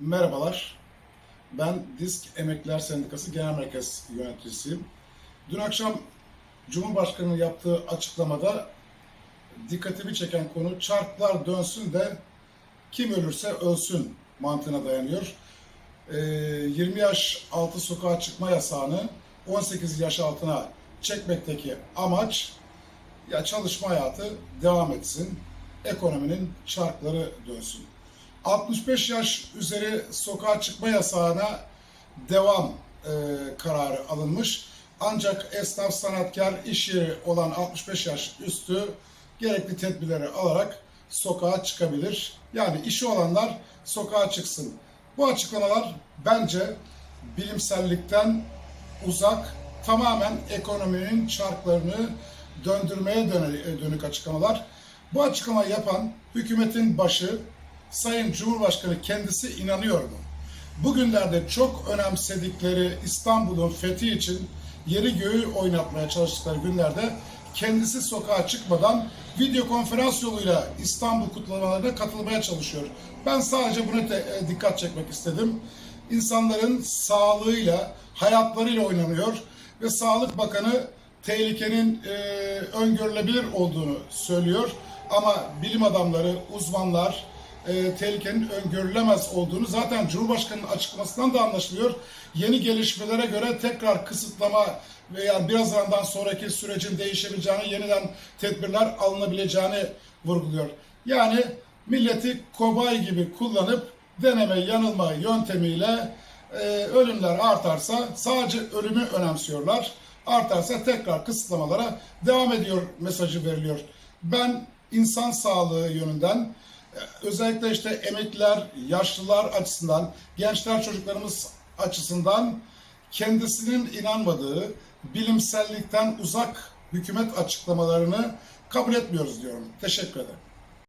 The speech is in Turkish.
Merhabalar. Ben Disk Emekliler Sendikası Genel Merkez Yöneticisiyim. Dün akşam Cumhurbaşkanı'nın yaptığı açıklamada dikkatimi çeken konu çarklar dönsün de kim ölürse ölsün mantığına dayanıyor. Ee, 20 yaş altı sokağa çıkma yasağını 18 yaş altına çekmekteki amaç ya çalışma hayatı devam etsin, ekonominin çarkları dönsün. 65 yaş üzeri sokağa çıkma yasağına devam e, kararı alınmış. Ancak esnaf, sanatkar, iş yeri olan 65 yaş üstü gerekli tedbirleri alarak sokağa çıkabilir. Yani işi olanlar sokağa çıksın. Bu açıklamalar bence bilimsellikten uzak, tamamen ekonominin çarklarını döndürmeye dönük açıklamalar. Bu açıklamayı yapan hükümetin başı Sayın Cumhurbaşkanı kendisi inanıyor mu? Bugünlerde çok önemsedikleri İstanbul'un fethi için yeri göğü oynatmaya çalıştıkları günlerde kendisi sokağa çıkmadan video konferans yoluyla İstanbul kutlamalarına katılmaya çalışıyor. Ben sadece buna e, dikkat çekmek istedim. İnsanların sağlığıyla, hayatlarıyla oynanıyor ve Sağlık Bakanı tehlikenin e, öngörülebilir olduğunu söylüyor. Ama bilim adamları, uzmanlar, e, tehlikenin öngörülemez olduğunu zaten Cumhurbaşkanı'nın açıklamasından da anlaşılıyor. Yeni gelişmelere göre tekrar kısıtlama veya birazdan sonraki sürecin değişebileceğini, yeniden tedbirler alınabileceğini vurguluyor. Yani milleti kobay gibi kullanıp deneme yanılma yöntemiyle e, ölümler artarsa sadece ölümü önemsiyorlar. Artarsa tekrar kısıtlamalara devam ediyor mesajı veriliyor. Ben insan sağlığı yönünden özellikle işte emekliler, yaşlılar açısından, gençler çocuklarımız açısından kendisinin inanmadığı bilimsellikten uzak hükümet açıklamalarını kabul etmiyoruz diyorum. Teşekkür ederim.